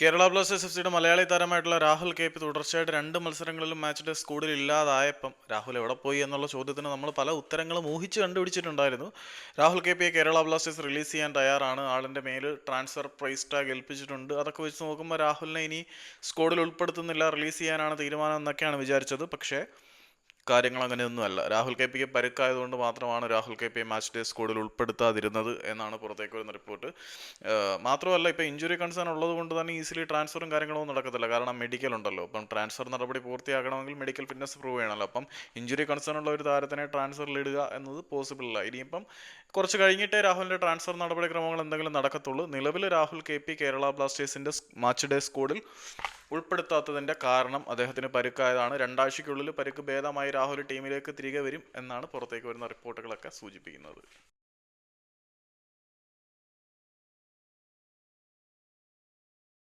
Kerala Blasters F സിയുടെ മലയാളി താരമായിട്ടുള്ള Rahul K P തുടർച്ചയായിട്ട് രണ്ട് മത്സരങ്ങളിലും മാച്ച് ഡേ സ്കൂളിൽ ഇല്ലാതായപ്പം രാഹുൽ എവിടെ പോയി എന്നുള്ള ചോദ്യത്തിന് നമ്മൾ പല ഉത്തരങ്ങളും ഊഹിച്ച് കണ്ടുപിടിച്ചിട്ടുണ്ടായിരുന്നു. രാഹുൽ കെ പിയെ കേരള ബ്ലാസ്റ്റേഴ്സ് റിലീസ് ചെയ്യാൻ തയ്യാറാണ്. ആളിന്റെ മേൽ ട്രാൻസ്ഫർ പ്രൈസ് ടാഗ് ഏൽപ്പിച്ചിട്ടുണ്ട്. അതൊക്കെ വെച്ച് നോക്കുമ്പോൾ രാഹുലിനെ ഇനി സ്ക്വാഡിൽ ഉൾപ്പെടുത്തുന്നില്ല റിലീസ് ചെയ്യാനാണ് തീരുമാനം എന്നൊക്കെയാണ് വിചാരിച്ചത്. പക്ഷേ കാര്യങ്ങൾ അങ്ങനെയൊന്നുമല്ല രാഹുൽ കെ പിക്ക് പരുക്കായതുകൊണ്ട് മാത്രമാണ് Rahul K P match day സ്കോഡിൽ ഉൾപ്പെടുത്താതിരുന്നത് എന്നാണ് പുറത്തേക്ക് വരുന്ന റിപ്പോർട്ട് മാത്രമല്ല ഇപ്പോൾ ഇഞ്ചുറി കൺസേൺ ഉള്ളത് കൊണ്ട് തന്നെ ഈസിലി ട്രാൻസ്ഫറും കാര്യങ്ങളൊന്നും നടക്കത്തില്ല. കാരണം മെഡിക്കൽ ഉണ്ടല്ലോ. അപ്പം ട്രാൻസ്ഫർ നടപടി പൂർത്തിയാക്കണമെങ്കിൽ മെഡിക്കൽ ഫിറ്റ്നസ് പ്രൂവ് ചെയ്യണമല്ലോ അപ്പം ഇഞ്ചുറി കൺസേൺ ഉള്ള ഒരു താരത്തിനെ ട്രാൻസ്ഫറിൽ ഇടുക എന്നത് പോസിബിൾ അല്ല. ഇനിയിപ്പം കുറച്ച് കഴിഞ്ഞിട്ടേ രാഹുലിന്റെ ട്രാൻസ്ഫർ നടപടിക്രമങ്ങൾ എന്തെങ്കിലും നടക്കത്തുള്ളൂ. നിലവിൽ രാഹുൽ കെ പി കേരള ബ്ലാസ്റ്റേഴ്സിന്റെ മാച്ച് ഡേ സ്ക്വാഡിൽ ഉൾപ്പെടുത്താത്തതിന്റെ കാരണം അദ്ദേഹത്തിന് പരുക്കായതാണ്. രണ്ടാഴ്ചയ്ക്കുള്ളിൽ പരുക്ക് ഭേദമായി രാഹുൽ ടീമിലേക്ക് തിരികെ വരും എന്നാണ് പുറത്തേക്ക് വരുന്ന റിപ്പോർട്ടുകളൊക്കെ സൂചിപ്പിക്കുന്നത്.